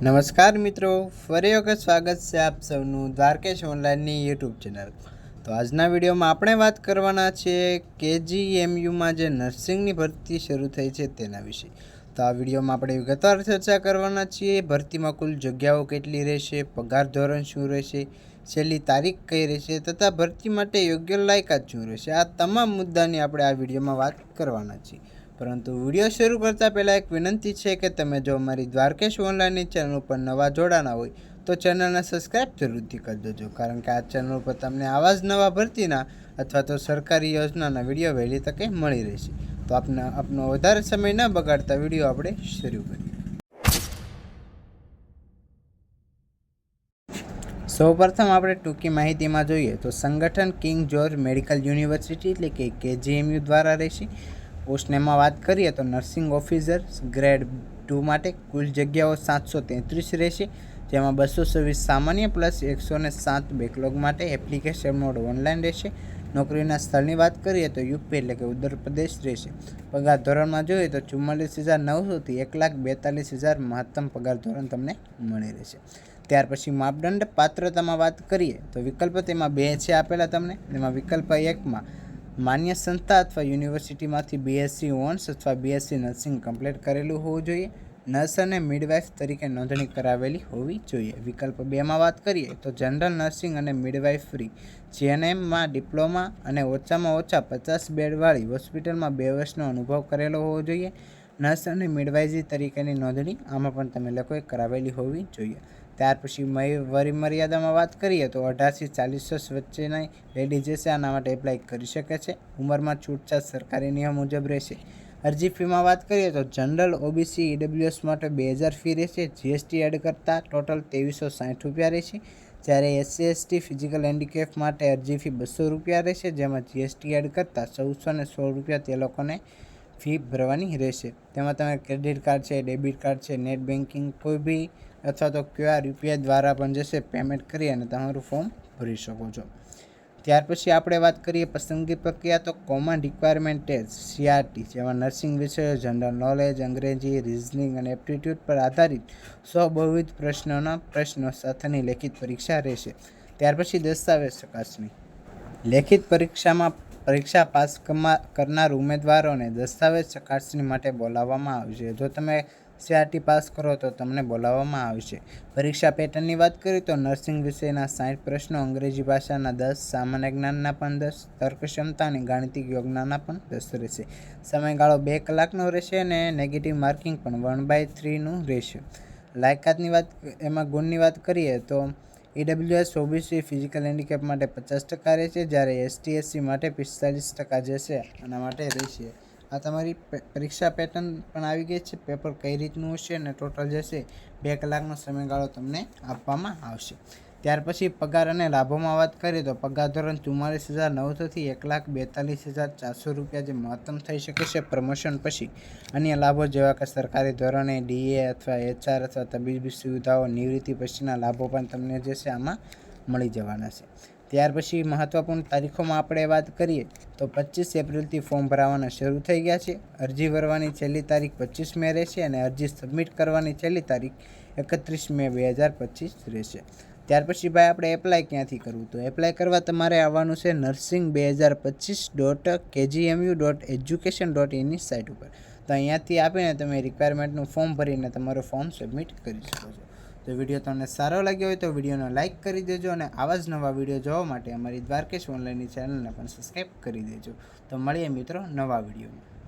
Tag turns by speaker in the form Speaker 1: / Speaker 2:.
Speaker 1: નમસ્કાર મિત્રો, ફરી વખત સ્વાગત છે આપ સૌનું દ્વારકેશ ઓનલાઈનની યુટ્યુબ ચેનલ. તો આજના વિડીયોમાં આપણે વાત કરવાના છીએ કેજીએમયુમાં જે નર્સિંગની ભરતી શરૂ થઈ છે તેના વિશે. તો આ વિડીયોમાં આપણે વિગતવાર ચર્ચા કરવાના છીએ, ભરતીમાં કુલ જગ્યાઓ કેટલી રહેશે, પગાર ધોરણ શું રહેશે, છેલ્લી તારીખ કઈ રહેશે તથા ભરતી માટે યોગ્ય લાયકાત શું રહેશે. આ તમામ મુદ્દાની આપણે આ વિડીયોમાં વાત કરવાના છીએ. પરંતુ વીડિયો શરૂ કરતાં પહેલાં એક વિનંતી છે કે તમે જો અમારી દ્વારકેશ ઓનલાઈનની ચેનલ ઉપર નવા જોડાના હોય, તો ચેનલને સબસ્ક્રાઈબ જરૂરથી કરી દેજો. કારણ કે આ ચેનલ ઉપર તમને આવા જ નવા ભરતીના અથવા તો સરકારી યોજનાના વીડિયો વહેલી તકે મળી રહેશે. તો આપને, આપનો વધારે સમય ન બગાડતા વીડિયો આપણે શરૂ કરીએ. સૌપ્રથમ આપણે ટૂંકી માહિતીમાં જોઈએ તો સંગઠન કિંગ જોર્જ મેડિકલ યુનિવર્સિટી એટલે કે કેજીએમયુ દ્વારા રહેશે. પોસ્ટનેમાં વાત કરીએ તો નર્સિંગ ઓફિસર ગ્રેડ ટુ માટે કુલ જગ્યાઓ સાતસો તેત્રીસ રહેશે, જેમાં બસો છવ્વીસ સામાન્ય પ્લસ એકસો ને સાત બેકલોગ માટે એપ્લિકેશન મોડ ઓનલાઈન રહેશે. નોકરીના સ્થળની વાત કરીએ તો યુપી એટલે કે ઉત્તર પ્રદેશ રહેશે. પગાર ધોરણમાં જોઈએ તો ચુમ્માલીસ હજાર નવસોથી એક લાખ બેતાલીસ હજાર મહત્તમ પગાર ધોરણ તમને મળી રહેશે. ત્યાર પછી માપદંડ પાત્રતામાં વાત કરીએ તો વિકલ્પ તેમાં બે છે આપેલા તમને. તેમાં વિકલ્પ એકમાં માન્ય સંસ્થા અથવા યુનિવર્સિટીમાંથી બીએસસી ઓન્સ અથવા બીએસસી નર્સિંગ કમ્પ્લીટ કરેલું હોવું જોઈએ. નર્સ અને મિડવાઇફ તરીકે નોંધણી કરાવેલી હોવી જોઈએ. વિકલ્પ બેમાં વાત કરીએ તો જનરલ નર્સિંગ અને મિડવાઇફરી જીએનએમમાં ડિપ્લોમા અને ઓછામાં ઓછા પચાસ બેડવાળી હોસ્પિટલમાં બે વર્ષનો અનુભવ કરેલો હોવો જોઈએ. નર્સ અને મિડવાઇઝરી તરીકેની નોંધણી આમાં પણ તમે લોકોએ કરાવેલી હોવી જોઈએ. ત્યાર પછી વરી મર્યાદામાં વાત કરીએ તો અઢારથી ચાલીસ વર્ષ વચ્ચેની લેડી જે આના માટે એપ્લાય કરી શકે છે. ઉંમરમાં છૂટછાટ સરકારી નિયમ મુજબ રહેશે. અરજી ફીમાં વાત કરીએ તો જનરલ ઓબીસી ઈડબ્લ્યુએસ માટે બે હજાર ફી રહેશે. જીએસટી એડ કરતાં ટોટલ ત્રેવીસો સાઠ રૂપિયા રહેશે. જ્યારે એસસી એસટી ફિઝિકલ હેન્ડીકેપ માટે અરજી ફી બસો રૂપિયા રહેશે, જેમાં જીએસટી એડ કરતાં ચૌદસો ને સોળ રૂપિયા તે લોકોને ફી ભરવાની રહેશે. તેમાં તમે ક્રેડિટ કાર્ડ છે ડેબિટ કાર્ડ છે નેટ બેન્કિંગ કોઈ બી અથવા તો ક્યુઆર યુપીઆઈ દ્વારા પણ જશે પેમેન્ટ કરી અને તમારું ફોર્મ ભરી શકો છો. ત્યાર પછી આપણે વાત કરીએ પસંદગી પ્રક્રિયા, તો કોમન રિક્વાયરમેન્ટ સીઆરટી જેમાં નર્સિંગ વિષયો જનરલ નોલેજ અંગ્રેજી રિઝનિંગ અને એપ્ટિટ્યૂડ પર આધારિત સો બહુવિધ પ્રશ્નોના પ્રશ્નો સાથેની લેખિત પરીક્ષા રહેશે. ત્યાર પછી દસ્તાવેજ ચકાસણી. લેખિત પરીક્ષામાં પરીક્ષા પાસ કરનાર ઉમેદવારોને દસ્તાવેજ ચકાસણી માટે બોલાવવામાં આવશે. જો તમે સીઆરટી પાસ કરો તો તમને બોલાવવામાં આવશે પરીક્ષા પેટર્નની વાત કરીએ તો નર્સિંગ વિષયના સાઠ પ્રશ્નો, અંગ્રેજી ભાષાના દસ, સામાન્ય જ્ઞાનના પણ દસ તર્ક ક્ષમતા અને ગાણિતિક યોગનાના પણ દસ રહેશે. સમયગાળો બે કલાકનો રહેશે અને નેગેટિવ માર્કિંગ પણ વન બાય થ્રીનું રહેશે. લાયકાતની વાત એમાં ગુણની વાત કરીએ તો ઈડબ્લ્યુએસ ઓબીસી ફિઝિકલ હેન્ડીકેપ માટે પચાસ ટકા રહેશે, જ્યારે એસટી એસસી માટે પિસ્તાલીસ ટકા જે આના માટે રહેશે. આ તમારી પરીક્ષા પેટર્ન પણ આવી ગઈ છે. પેપર કઈ રીતનું હશે અને ટોટલ જશે બે કલાકનો સમયગાળો તમને આપવામાં આવશે. ત્યાર પછી પગાર અને લાભોમાં વાત કરીએ તો પગાર ધોરણ ચુમ્માલીસ હજાર નવસોથી એક લાખ બેતાલીસ હજાર ચારસો રૂપિયા જે મહત્તમ થઈ શકે છે પ્રમોશન પછી. અન્ય લાભો જેવા કે સરકારી ધોરણે ડીએ અથવા એચઆર અથવા તબીબી સુવિધાઓ, નિવૃત્તિ પછીના લાભો પણ તમને જે છે આમાં મળી જવાના છે. ત્યાર પછી મહત્ત્વપૂર્ણ તારીખોમાં આપણે વાત કરીએ તો પચીસ એપ્રિલથી ફોર્મ ભરાવાના શરૂ થઈ ગયા છે. અરજી ભરવાની છેલ્લી તારીખ પચીસ મે રહેશે અને અરજી સબમિટ કરવાની છેલ્લી તારીખ એકત્રીસ મે બે હજાર પચીસ રહેશે. ત્યાર પછી ભાઈ આપણે એપ્લાય ક્યાંથી કરવું? તો એપ્લાય કરવા તમારે આવવાનું છે નર્સિંગ બે હજાર પચીસ dot KGMU dot education dot ઇનની site ઉપર. તો અહીંયાથી આપીને તમે રિક્વાયરમેન્ટનું ફોર્મ ભરીને તમારું ફોર્મ સબમિટ કરી શકો છો. તો વીડિયો તમને સારો લાગ્યો હોય તો વિડીયોને લાઇક કરી દેજો અને આવા જ નવા વીડિયો જોવા માટે અમારી દ્વારકેશ ઓનલાઈનની ચેનલને પણ સબસ્ક્રાઈબ કરી દેજો. તો મળીએ મિત્રો નવા વિડીયોમાં.